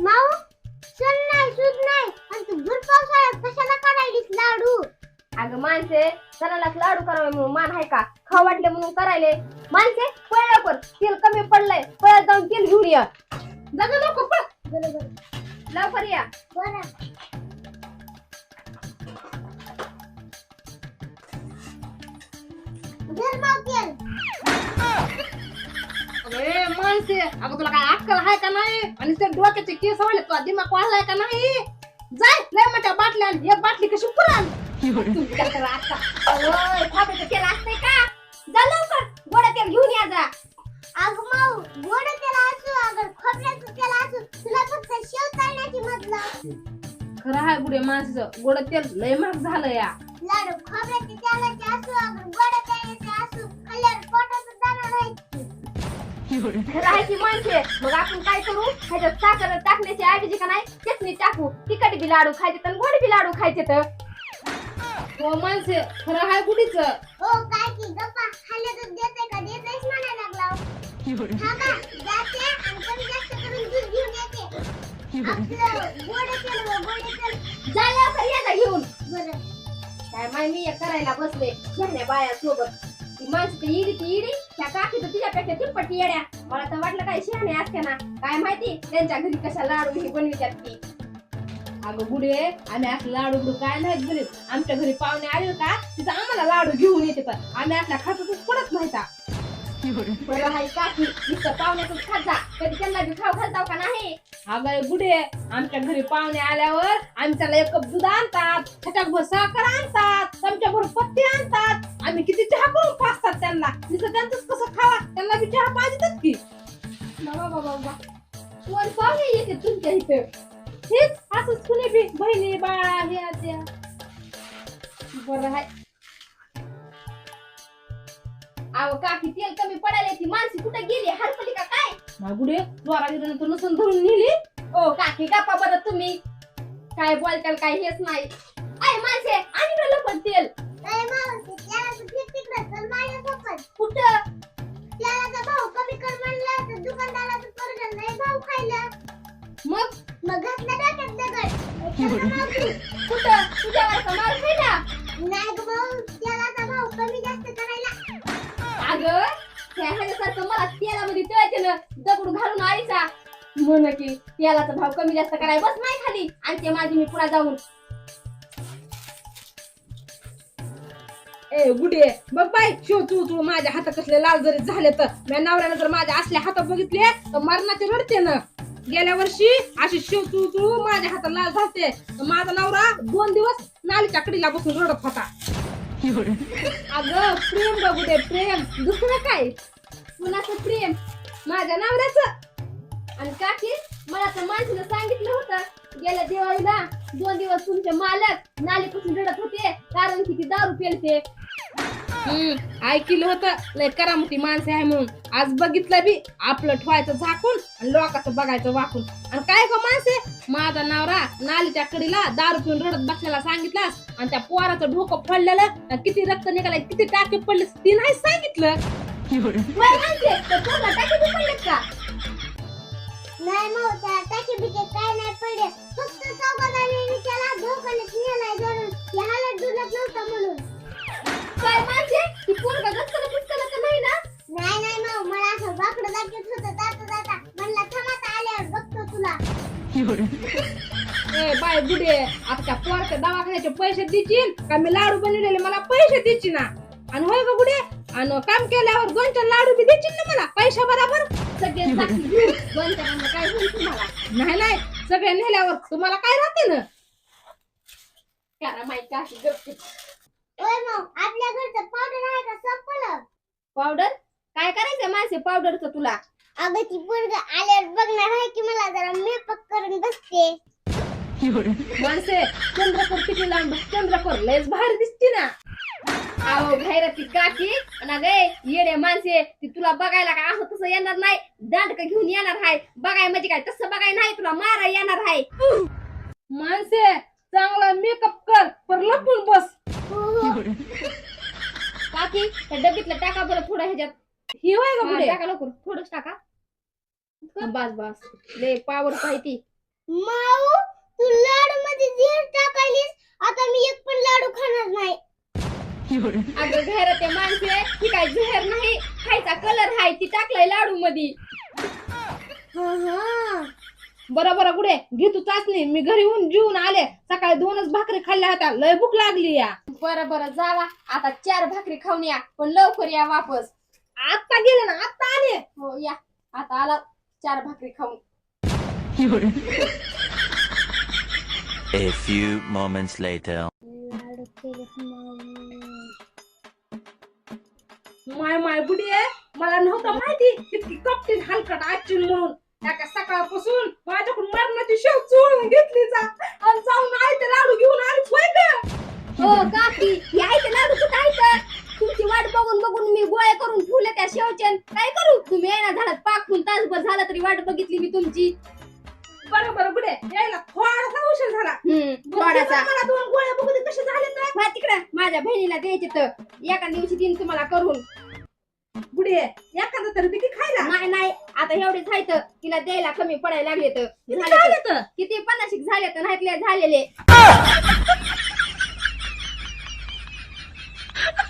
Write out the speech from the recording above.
माऊ सण नाही सूद नाही. आणि तू भर पावसाळ्यात कशाला काढायलीस लाडू? अगं माणसे सणालाच लाडू करावे म्हणून मान आहे का? खाऊ वाटले म्हणून करायले. माणसे पळ लवकर. तेल कमी पडलंय. पळत जाऊन तेल घेऊन या. जा गं लवकर पळ. लवकर या. बरं. धर माऊ तेल. अरे माणसे अगं तुला काय अक्कल आहे का नाही? आणि ते डोक्याचे केस वाढले तुला दिमाग वाढलाय का नाही? जाय लय मोठ्या बाटल्या आण. एक बाटली कशी पुराण तेल असतंय का? जा लवकर गोडा तेल घेऊन या जा. अगं माऊ गोड तेल असू अगर खोबऱ्याचं तेल असू तुला फक्त शेव तळण्याची मतलब खरं आहे बुडे माणसाचं गोड तेल लय महाग झालं या. लाडू खोबऱ्याचे तेलाचे असू अगर गोड तेलाचे असू खाल्ल्यावर पोटाचं दाणा नाही राहायची माणसे मग आपण काय करू? ह्याच्यात साखर टाकण्याची ऐवजी का नाही चटणी टाकू. तिखट बी लाडू खायचे तर गोड बी लाडू खायचे तर हो माणसे खरं आहे बुडीच हो काय की गप्पा. खाल्लं तर देते का? देतेच म्हणायला लागला. थांबा जाते आणि कमी जास्त करून दूध घेऊन येते. आपलं गोड गोड बरं. काय माय मी एक करायला बसले. बाया सोबत. ती माणसं ती इडी ती इडी त्या काकी तर तिच्यापेक्षा तिप्पट येड्या. मला तर वाटलं काय शहाणे असते ना. काय माहिती? त्यांच्या घरी कशा लाडू हे बनवितात ती. अगं बुडे आम्ही असं लाडू बिडू काय नाहीत घरी. आमच्या घरी पाहुणे आले का तिथं आम्हाला लाडू घेऊन येते पण. आम्ही असल्या खातच पडत नाही का बरं हाय काकी नुसतं पाहुण्यातच खात जा. कधी त्यांना बी खाऊ घालताव का नाही? अगं बुढे आमच्या घरी पाहुणे आल्यावर आम्ही त्याला एक कप दूध आणतात. त्याच्याबरोबर साखर आणतात. चमच्याभर पत्ती आणतात. आम्ही किती चहा करून पाचतात त्यांना. तिथं त्यांचंच कसं खावा? त्यांना बी चहा पाहिजे की. बाबा बाबा बाबा. कोण पाहुणे येते तुमच्या इथे. हेच असंच कुणी बी? बहिणी बाळा हे त्या बरं हाय. अहो काकी तेल कमी पडायला ती माणसी कुठे गेली? हरपली का काय मग बुडे द्वारा गेल्यानंतर नसून धरून नेली. ओ काकी गप्पा बरं तुम्ही. काय बोलताल काय हेच नाही. आय माणसे आणि मला पण तेल. अरे मावशी त्याला तिकडं चल माझ्यासोबत कुठं? त्याला भाव कमी कर म्हणला तर दुकानदाराचं पोरगं नाही भाव खायला. मग? मग घातला दगड. कुठं? तुझ्यावर का मार खायला? नाही ग भाऊ त्याला आता भाव कमी जास्त करायला. अगं त्या ह्याच्यासारखं मला तेलामध्ये तळायचे ना घालून आईचा. म्हण की. तेलाचा भाव कमी जास्त कराय. बस नाही खाली. आणि ते माझी मी पुन्हा जाऊन. ए गुडे. बघ बाई शिव तू तू माझ्या हात कसले लाल जरी झाले तर. मी नवऱ्यानं जर माझ्या असल्या हात बघितले तर मरणाचे रडते ना. गेल्या वर्षी अशी शिव तू तू माझ्या हातात लाल झालते. तर माझा नवरा दोन दिवस नालीच्या कडीला बसून रडत होता. अगं प्रेम ग गुडे प्रेम. दुसरं काय? कुणाचं प्रेम? माझ्या नवऱ्याच. आणि काकी मला तर माणसानं सांगितलं होतं गेल्या दिवाळीला दोन दिवस तुमचे मालक नालीपासून रडत होते कारण की ती दारू पेलते. हम्म ऐकलं होतं. लय करामती माणसं आहे म्हणून. आज बघितलं बी आपलं ठेवायचं झाकून आणि लोकांचं बघायचं वाकून. आणि काय गं माणसे? माझा नवरा नालीच्या कडीला दारू पिऊन रडत बसल्याला सांगितलास. आणि त्या पोराचं डोकं फोडलेलं. आणि किती रक्त निघालं किती टाके पडले ती नाही सांगितलं. नाही मग त्या टाकी बिके काय नाही पडले फक्त चौघाने त्याला धोकानेच नेलाय धरून ते हालत डुलत नव्हतं म्हणून काय माणसे ती पोरगा गचकन पुचकन तर नाही ना नाही नाही मग मला असं वाकडं दाखवत होतं जाता जाता म्हणला थांबा आल्यावर बघतो तुला ए बाय बुडे आता पोरच्या दवाखान्याचे पैसे देशील का मी लाडू बनवलेले मला पैसे देची ना आणि होय ग बुडे आणि काम केल्यावर दोन चार लाडू बी द्यायची ना मला पैशा बरोबर? सगळे काय होईल तुम्हाला? नाही नाही सगळे नेल्यावर तुम्हाला काय राहते ना? करा माहिती अशी गपची ओय मग आपल्या घरचं पावडर आहे का संपलं? पावडर काय करायचं माणसे पावडरचं तुला? अगं ती पोरग आल्यावर बघणार आहे की मला जरा मेकअप करून बसते. माणसे चंद्रपूर किती लांब चंद्रपूर लयच भारी दिसते ना. अहो भैरती काकी आणि गे येडे माणसे ती तुला बघायला काय असं तसं येणार नाही. दांडक घेऊन येणार आहे बघाय म्हणजे काय? तसं बघाय नाही तुला मारा येणार आहे माणसे चांगला मेकअप कर पर लपून बस. काकी त्या डबीतलं टाका बरं थोडं ह्याच्यात. ही होय बुडे टाका लवकर. थोडंच टाका. बस बस. लय पावर पाहिजे माऊ तू लाडू मध्ये झीर टाकायलीस आता मी एक पण लाडू खाणार नाही अगं घरात ते माणसे ही काय जहर नाही? खायचा कलर हाय ती टाकलाय लाडू मध्ये बरं बरं गुडे घे तू चाचणी मी घरी येऊन जेवून आले. सकाळी दोनच भाकरी खाल्ल्या होत्या. लय भूक लागली या. बरं बरं जावा. आता चार भाकरी खाऊन या पण लवकर या वापस. आत्ता गेले ना आत्ता आले. हो या. आता आला चार भाकरी खाऊन. A few moments later. माय माय बुडे मला नव्हतं माहिती किती कपटीन हलकट आजची म्हणून. एका सकाळपासून माझ्याकडून मरणाची शेव चोळून घेतली जा. आणि जाऊन आई ते लाडू घेऊन आलीच होय हो काकी यायचं लाडू कुठं आहे तुमची वाट बघून बघून मी गोळ्या करून ठेवले त्या शेवचे. काय करू? तुम्ही येणार झालात पाकून तासभर झाला तरी वाट बघितली मी तुमची. बरोबर गुडे. यायला थोडासा उशीर झाला. थोडासा. मला दोन गोळ्या बघू दे कशा झाले तर तिकडं. माझ्या बहिणीला द्यायचे तर एका दिवशी तीन तुम्हाला करून. गुडे एखादं तर किती खायला. नाही नाही. आता एवढे तर तिला द्यायला कमी पडायला लागले तर. किती पन्नास झाले तर? नाहीतले झालेले.